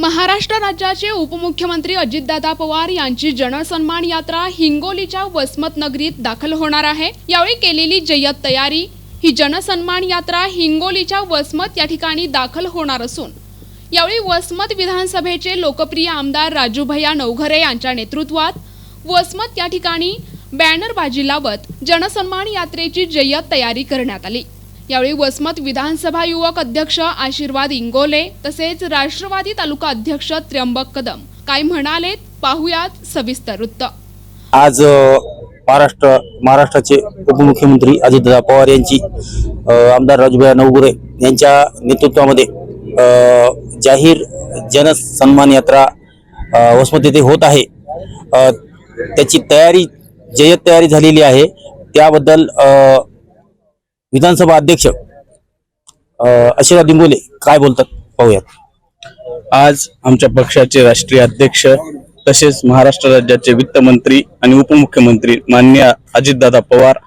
महाराष्ट्र राज्याचे उपमुख्यमंत्री अजितदादा पवार यांची जनसन्मान यात्रा हिंगोलीच्या वसमत नगरीत दाखल होणार आहे. यावेळी केलेली जय्यत तयारी ही जनसन्मान यात्रा हिंगोलीच्या वसमत या ठिकाणी दाखल होणार असून यावेळी वसमत विधानसभेचे लोकप्रिय आमदार राजूभैया नवघरे यांच्या नेतृत्वात वसमत या ठिकाणी बॅनरबाजी लावत जनसन्मान यात्रेची जय्यत तयारी करण्यात आली. यावेळी वसमत विधानसभा युवक अध्यक्ष आशीर्वाद इंगोले तसेच राष्ट्रवादी तालुका अध्यक्ष त्र्यंबक कदम. काय म्हणालेत? पाहुयात सविस्तर वृत्त. आज महाराष्ट्र महाराष्ट्राचे उपमुख्यमंत्री अजितदादा पवार यांची आमदार राजूभाई नवगुरे यांच्या नेतृत्वामध्ये जाहीर जनसन्मान यात्रा वसमत येथे होत आहे. त्याची तयारी जय्यत तयारी झालेली आहे. त्याबद्दल विधानसभा अध्यक्ष अ, डिंबोले काय बोलतात? पाहूयात. आज आमच्या पक्षाचे राष्ट्रीय अध्यक्ष तसेच महाराष्ट्र राज्याचे वित्त मंत्री आणि उपमुख्यमंत्री मान्य अजितदादा पवार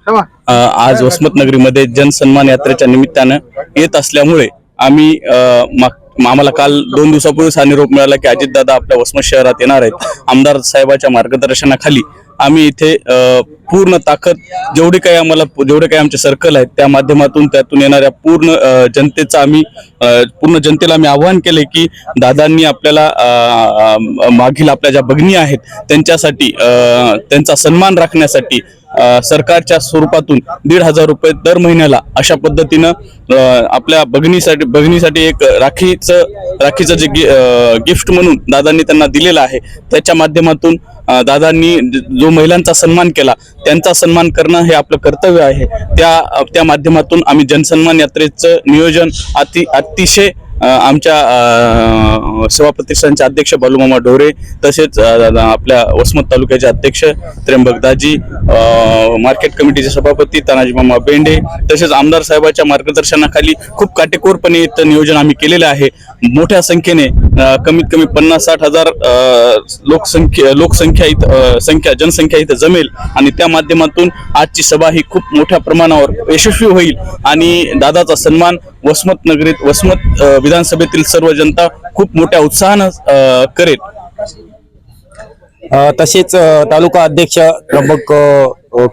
आज वसमतनगरीमध्ये जनसन्मान यात्रेच्या निमित्तानं येत असल्यामुळे आम्ही आम्हाला काल दोन दिवसापूर्वीच हा निरोप मिळाला की अजितदादा आपल्या वसमत शहरात येणार आहेत. आमदार साहेबाच्या मार्गदर्शनाखाली आम्ही इथे पूर्ण ताकद जेवढी काही आम्हाला जेवढे काही आमचे सर्कल आहेत त्या माध्यमातून त्यातून येणाऱ्या पूर्ण जनतेचा आम्ही पूर्ण जनतेला आम्ही आवाहन केले की दादांनी आपल्याला मागील आपल्या ज्या भगिनी आहेत त्यांच्यासाठी त्यांचा सन्मान राखण्यासाठी सरकारच्या स्वरूपातून दीड हजार रुपये दर महिन्याला अशा पद्धतीनं आपल्या बघणीसाठी बघणीसाठी एक राखीचं राखीचं जे गि- गिफ्ट म्हणून दादांनी त्यांना दिलेलं आहे त्याच्या माध्यमातून दादांनी जो महिलांचा सन्मान केला त्यांचा सन्मान करणं हे आपलं कर्तव्य आहे. त्या त्या माध्यमातून आम्ही जनसन्मान यात्रेचं नियोजन अति अतिशय आमच्या अ, सभापती अध्यक्ष बालूमामा ढोरे तसेच आपल्या वसमत तालुक्याचे अध्यक्ष त्र्यंबक दाजी मार्केट कमिटीचे सभापती तानाजी मामा बेंडे तसेच आमदार साहेबाच्या मार्गदर्शनाखाली खूप काटेकोरपणे इथं नियोजन आम्ही केलेलं आहे. मोठ्या संख्येने कमीत कमी पन्नास साठ हजार लोकसंख्या लोकसंख्या इथं संख्या जनसंख्या इथं जमेल आणि त्या माध्यमातून आजची सभा ही खूप मोठ्या प्रमाणावर यशस्वी होईल आणि दादाचा सन्मान वसमत नगरीत वसमत विधानसभेतील सर्व जनता खूप मोठ्या उत्साहानं करेल. तसेच तालुका अध्यक्ष त्र्यंबक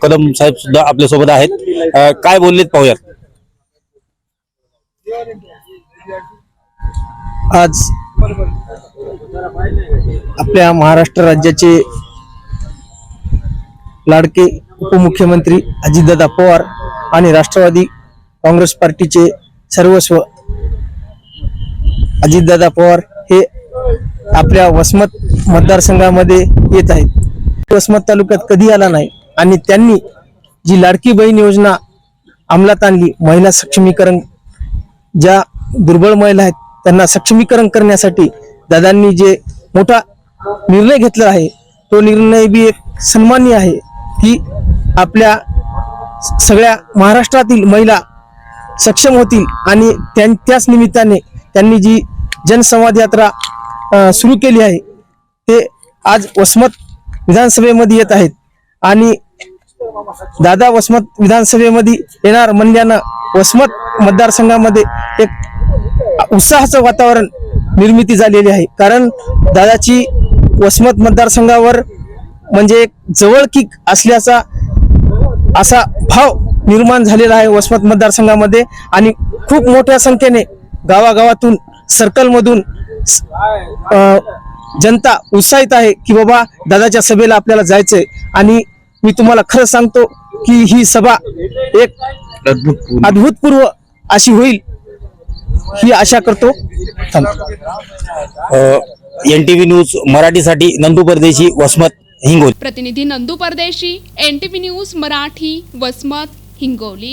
कदम साहेब सुद्धा आपल्यासोबत आहेत काय बोललेत पाहूयात. आज आपल्या महाराष्ट्र राज्याचे लाडके उपमुख्यमंत्री अजितदादा पवार आणि राष्ट्रवादी काँग्रेस पार्टीचे सर्वस्व. अजितदादा पवार हे आपल्या वसमत मतदारसंघामध्ये येत आहेत. वसमत तालुक्यात कधी आला नाही आणि त्यांनी जी लाडकी बहीण योजना अंमलात आणली महिला सक्षमीकरण ज्या दुर्बळ महिला आहेत त्यांना सक्षमीकरण करण्यासाठी दादांनी जे मोठा निर्णय घेतला आहे तो निर्णय बी एक सन्मान्य आहे की आपल्या सगळ्या महाराष्ट्रातील महिला सक्षम होतील आणि त्यां त्याच निमित्ताने त्यांनी जी जनसंवाद यात्रा सुरू केली आहे ते आज वसमत विधानसभेमध्ये येत आहेत. आणि दादा वसमत विधानसभेमध्ये येणार म्हणल्यानं वसमत मतदारसंघामध्ये एक उत्साहाचं वातावरण निर्मिती झालेली आहे. कारण दादाची वसमत मतदारसंघावर म्हणजे एक जवळकीक असल्याचा असा भाव निर्माण झालेला आहे वसमत मतदारसंघामध्ये आणि खूप मोठ्या संख्येने गावागावातून सर्कलमधून जनता उत्साहित आहे की बाबा दादाच्या सभेला आपल्याला जायचंय. आणि मी तुम्हाला खरं सांगतो की ही सभा एक अद्भुतपूर्व अशी होईल ही आशा करतो. एन टी व्ही न्यूज मराठीसाठी नंदू परदेशी वसमत हिंगोली. प्रतिनिधी Nandu Pardeshi N T V news Marathi Vasmat Hingoli